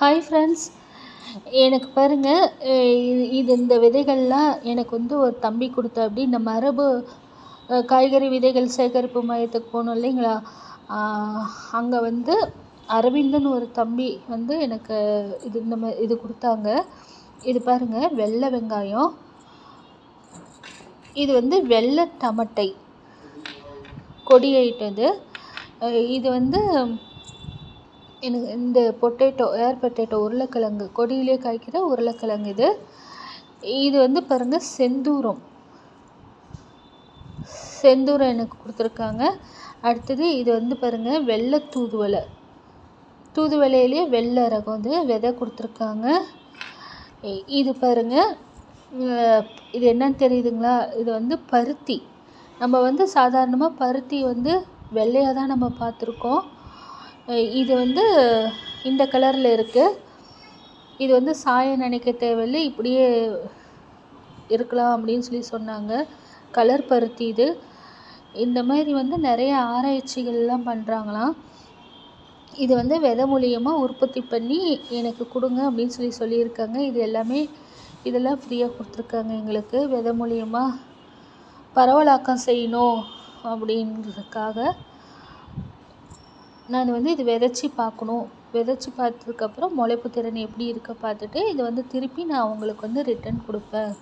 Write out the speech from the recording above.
Hi friends எனக்கு பாருங்கள் இது இந்த விதைகள்லாம் எனக்கு வந்து ஒரு தம்பி கொடுத்தாப்படி இந்த மரபு காய்கறி விதைகள் சேகரிப்பு மையத்துக்கு போனோம் இல்லைங்களா? அங்கே வந்து அரவிந்தன் ஒரு தம்பி வந்து எனக்கு இது இந்த மாதிரி இது கொடுத்தாங்க. இது பாருங்கள் வெள்ளை வெங்காயம். இது வந்து வெள்ளை டமட்டை கொடி ஐட்டது. இது வந்து எனக்கு இந்த பொட்டேட்டோ ஏர் பொட்டேட்டோ உருளைக்கிழங்கு கொடியிலே காய்க்கிற உருளைக்கிழங்கு இது. இது வந்து பாருங்கள் செந்தூரம். செந்தூரம் எனக்கு கொடுத்துருக்காங்க. அடுத்தது இது வந்து பாருங்கள் வெள்ளை தூதுவளை. தூதுவலையிலே வெள்ளை ரகம் வந்து விதை கொடுத்துருக்காங்க. இது பாருங்கள் இது என்னன்னு தெரியுதுங்களா? இது வந்து பருத்தி. நம்ம வந்து சாதாரணமாக பருத்தி வந்து வெள்ளையாக தான் நம்ம பார்த்துருக்கோம். இது வந்து இந்த கலரில் இருக்குது இது வந்து சாயம் நினைக்க தேவையில்லை இப்படியே இருக்கலாம் அப்படின்னு சொல்லி சொன்னாங்க. கலர் பருத்தி இது. இந்த மாதிரி வந்து நிறைய ஆராய்ச்சிகள்லாம் பண்ணுறாங்களாம் இது வந்து விதை மூலியமாக உற்பத்தி பண்ணி எனக்கு கொடுங்க அப்படின்னு சொல்லி சொல்லியிருக்காங்க. இது எல்லாமே இதெல்லாம் ஃப்ரீயாக கொடுத்துருக்காங்க எங்களுக்கு. விதை மூலியமாக பரவலாக்கம் செய்யணும் அப்படின்றதுக்காக. நான் வந்து இது விதைச்சி பார்க்கணும். விதைச்சி பார்த்ததுக்கப்புறம் முளைப்பு திறன் எப்படி இருக்க பார்த்துட்டு இதை வந்து திருப்பி நான் உங்களுக்கு வந்து ரிட்டன் கொடுப்பேன்.